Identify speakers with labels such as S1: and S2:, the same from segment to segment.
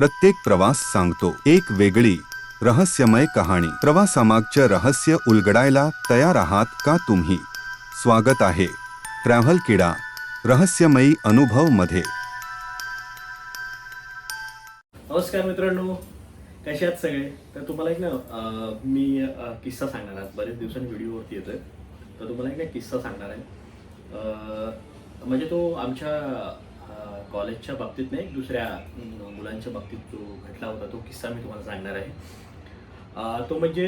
S1: प्रत्येक प्रवास सांगतो. एक वेगळी रहस्यमय कहाणी. प्रवासामागचं रहस्य उलगडायला तयार आहात का तुम्ही? स्वागत आहे. ट्रॅव्हल किडा रहस्यमयी अनुभवमध्ये.
S2: नमस्कार मित्रांनो. कसे आहात सगळे? तर तुम्हाला एक ना अं, मी अं, किस्सा सांगणार आहे बरेच दिवसांनी व्हिडिओवरती येतोय. तर तुम्हाला एक ना किस्सा सांगणार आहे. अं, म्हणजे तो आमच्या कॉलेजच्या बाबतीत नाही दुसऱ्या मुलांच्या बाबतीत जो घटला होता तो किस्सा मी तुम्हाला सांगणार आहे. तो म्हणजे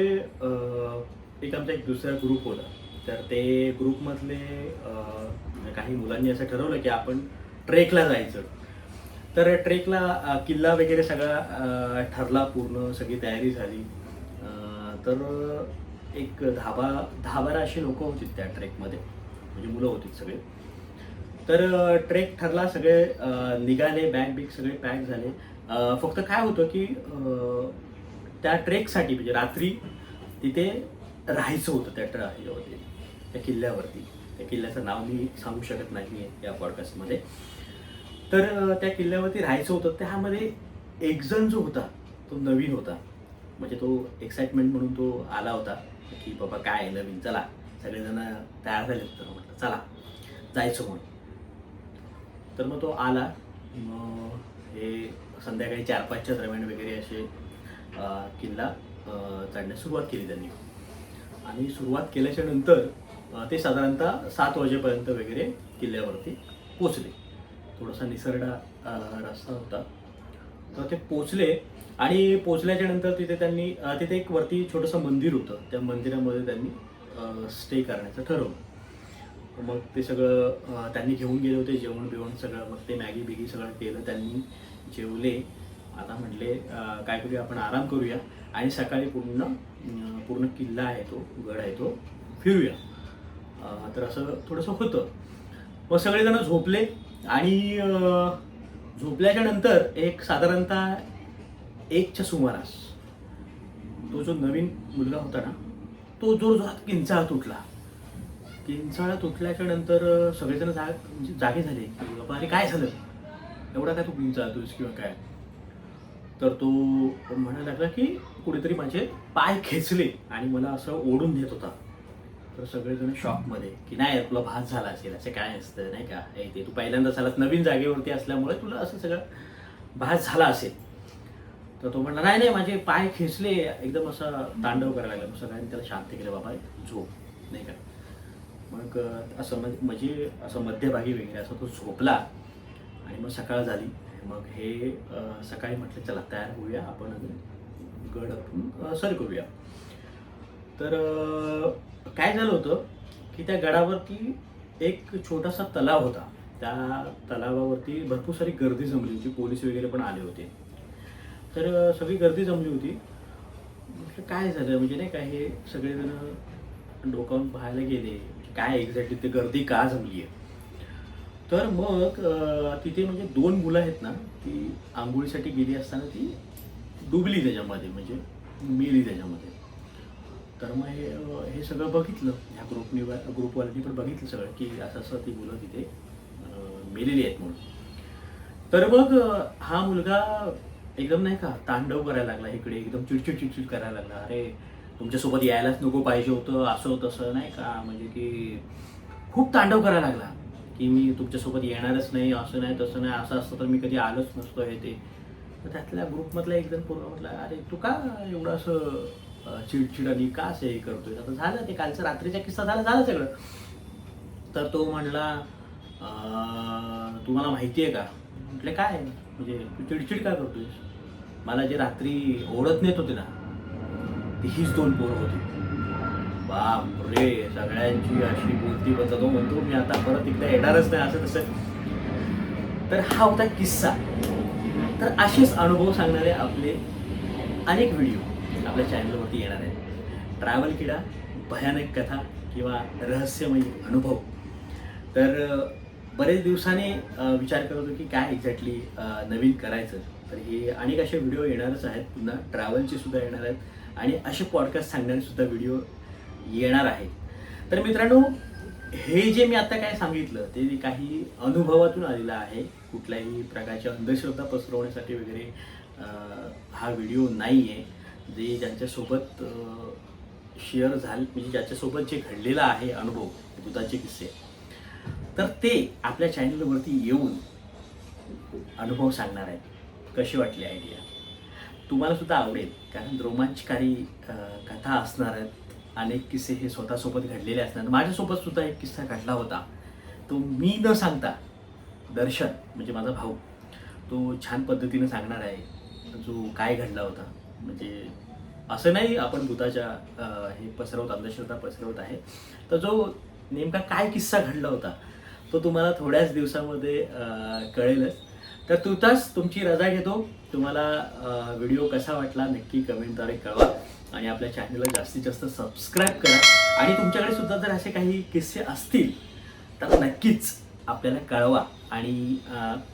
S2: एक आमचा एक दुसरा ग्रुप होता. तर ते ग्रुपमधले काही मुलांनी असं ठरवलं की आपण ट्रेकला जायचं. तर ट्रेकला किल्ला वगैरे सगळा ठरला पूर्ण सगळी तयारी झाली. तर एक दहा बारा दहा बारा अशी लोक होती त्या ट्रेकमध्ये. म्हणजे मुलं होती सगळे. तर ट्रेक ठरला सगळे निघाले बॅग बिग सगळे पॅक झाले. फक्त काय होतं की त्या ट्रेकसाठी म्हणजे रात्री तिथे राहायचं होतं त्या ट्र ह्याच्यावरती त्या किल्ल्यावरती. त्या किल्ल्याचं नाव मी सांगू शकत नाही आहे या पॉडकास्टमध्ये तर त्या किल्ल्यावरती राहायचं होतं. त्यामध्ये एक जण जो होता तो नवीन होता. म्हणजे तो एक्साइटमेंट म्हणून तो आला होता की बाबा काय आहे नवीन? चला. सगळेजण तयार झाले तर म्हटलं चला. जायचं म्हणून. तर मग तो आला. मग हे संध्याकाळी चार पाचच्या दरम्यान वगैरे असे किल्ला चढण्यास सुरुवात केली त्यांनी. आणि सुरुवात केल्याच्यानंतर ते साधारणतः सात वाजेपर्यंत वगैरे किल्ल्यावरती पोचले थोडासा निसरडा रस्ता होता. तर ते पोचले आणि पोचल्याच्या नंतर तिथे त्यांनी तिथे एक वरती छोटंसं मंदिर होतं. त्या मंदिरामध्ये त्यांनी स्टे करण्याचं ठरवलं. मग ते सगळं त्यांनी घेऊन गेले होते जेवण बिवण सगळं. मग ते मॅगी बिगी सगळं केलं त्यांनी जेवले. आता म्हटले काय करूया आपण आराम करूया. आणि सकाळी पूर्ण पूर्ण किल्ला आहे तो गड आहे तो फिरूया. तर असं थोडंसं होतं. मग सगळेजण झोपले आणि झोपल्याच्या नंतर एक साधारणतः एकच्या सुमारास तो जो नवीन मुलगा होता ना तो जोर जोरात किंचाळत उठला. किंचाळा तुटल्याच्या नंतर सगळेजण जाग म्हणजे जागे झाले. की बाबा अरे काय झालं? एवढा काय तू किंचाळतोस किंवा काय? तर तो म्हणायला लागला की कुठेतरी माझे पाय खेचले आणि मला असं ओढून घेत होता. तर सगळेजण शॉकमध्ये की नाही तुला भास झाला असेल असं काय असतं नाही का? हे ते तू पहिल्यांदाच आलास नवीन जागेवरती असल्यामुळे तुला असं सगळं भास झाला असेल. तर तो म्हणला नाही नाही माझे पाय खेचले. एकदम असं तांडव करायला लागला. सगळ्यांनी त्याला शांत केलं बाबा झोप. नाही का? मग असं म्हणजे म्हणजे असं मध्यभागी वगैरे असं तो झोपला आणि मग सकाळ झाली. मग हे सकाळी म्हटलं चला तयार होऊया आपण गड आपण सर करूया. तर काय झालं होतं की त्या गडावरती एक छोटासा तलाव होता. त्या तलावावरती भरपूर सारी गर्दी जमली होती. पोलीस वगैरे पण आले होते. तर सगळी गर्दी जमली होती. म्हटलं काय झालं? म्हणजे नाही का हे सगळेजण डोकावून पाहायला गेले. काय एक्झॅक्टली ते गर्दी का जमली आहे तर मग तिथे म्हणजे दोन मुलं आहेत ना ती आंघोळीसाठी गेली असताना ती डुबली त्याच्यामध्ये म्हणजे मेली त्याच्यामध्ये. तर मग हे हे सगळं बघितलं ह्या ग्रुपनी ग्रुपवाल्यांनी पण बघितलं सगळं की असं असं ती मुलं तिथे मेलेली आहेत म्हणून. तर मग हा मुलगा एकदम नाही का तांडव करायला लागला इकडे एकदम चिडचिड चिडचिड करायला लागला. अरे तुमच्यासोबत यायलाच नको पाहिजे होतं असं तसं नाही का? म्हणजे की खूप तांडव करायला लागला की मी तुमच्यासोबत येणारच नाही असं नाही तसं नाही असं असतं तर मी कधी आलोच नसतो हे ते. तर त्यातल्या ग्रुपमधला एक जण म्हटलं म्हटला अरे तू का एवढं असं चिडचिड आणि का असं हे करतोय? आता झालं ते कालचं रात्रीचा किस्सा झाला झालं सगळं. तर तो म्हणला तुम्हाला माहिती आहे का? म्हटलं काय? म्हणजे तू चिडचिड का करतोयस? मला जे रात्री ओढत नेत होते ना ती हीच दोन पोरं होती. बाप रे सगळ्यांची अशी बोलती बदलतो म्हणतो मी आता. परत एकदा येणारच नाही असं तसं. तर हा होता किस्सा. तर असेच अनुभव सांगणारे आपले अनेक व्हिडिओ आपल्या चॅनलवरती येणार आहेत. ट्रॅव्हल किडा भयानक कथा किंवा रहस्यमयी अनुभव. तर बरेच दिवसांनी विचार करत होतो की काय एक्झॅक्टली नवीन करायचं. तर हे अनेक असे व्हिडिओ येणारच आहेत. पुन्हा ट्रॅव्हलचे सुद्धा येणार आहेत. आणि असे पॉडकास्ट सांगणारे सुद्धा व्हिडिओ येणार आहेत. तर मित्रांनो हे जे मी आता काय सांगितलं ते काही अनुभवातून आलेलं आहे. कुठल्याही प्रकारच्या अंधश्रद्धा पसरवण्यासाठी वगैरे हा व्हिडिओ नाही आहे जे ज्यांच्यासोबत शेअर झाले म्हणजे ज्याच्यासोबत जे घडलेला आहे अनुभव दुधाचे किस्से तर ते आपल्या चॅनलवरती येऊन अनुभव सांगणार आहेत. कशी वाटली आयडिया तुम्हाला सुद्धा आवडेल कारण रोमांचकारी कथा असणार आहेत. अनेक किस्से हे स्वतःसोबत घडलेले असणार माझ्यासोबत सुद्धा एक किस्सा घडला होता. तो मी न सांगता दर्शन म्हणजे माझा भाऊ तो छान पद्धतीनं सांगणार आहे जो काय घडला होता. म्हणजे असं नाही आपण भूताच्या हे पसरवत अंधश्रद्धा पसरवत आहे. तर जो नेमका काय किस्सा घडला होता तो तुम्हाला थोड्याच दिवसामध्ये कळेलच. तर तुताच तुमची रजा घेतो. तुम्हाला व्हिडिओ कसा वाटला नक्की कमेंटद्वारे कळवा. आणि आपल्या चॅनलला जास्तीत जास्त सबस्क्राईब करा. आणि तुमच्याकडे सुद्धा जर असे काही किस्से असतील तर नक्कीच आपल्याला कळवा. आणि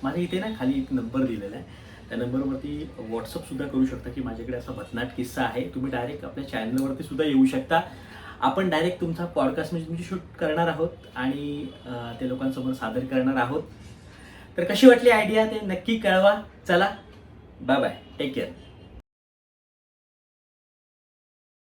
S2: माझ्या इथे ना खाली एक नंबर दिलेला आहे. त्या नंबरवरती व्हॉट्सअपसुद्धा करू शकता की माझ्याकडे असा बदनाट किस्सा आहे. तुम्ही डायरेक्ट आपल्या चॅनलवरती सुद्धा येऊ शकता. आपण डायरेक्ट तुमचा पॉडकास्ट म्हणजे तुमची शूट करणार आहोत आणि ते लोकांसमोर सादर करणार आहोत. तर कशी वाटली आयडिया ते नक्की कळवा. चला. Bye bye take care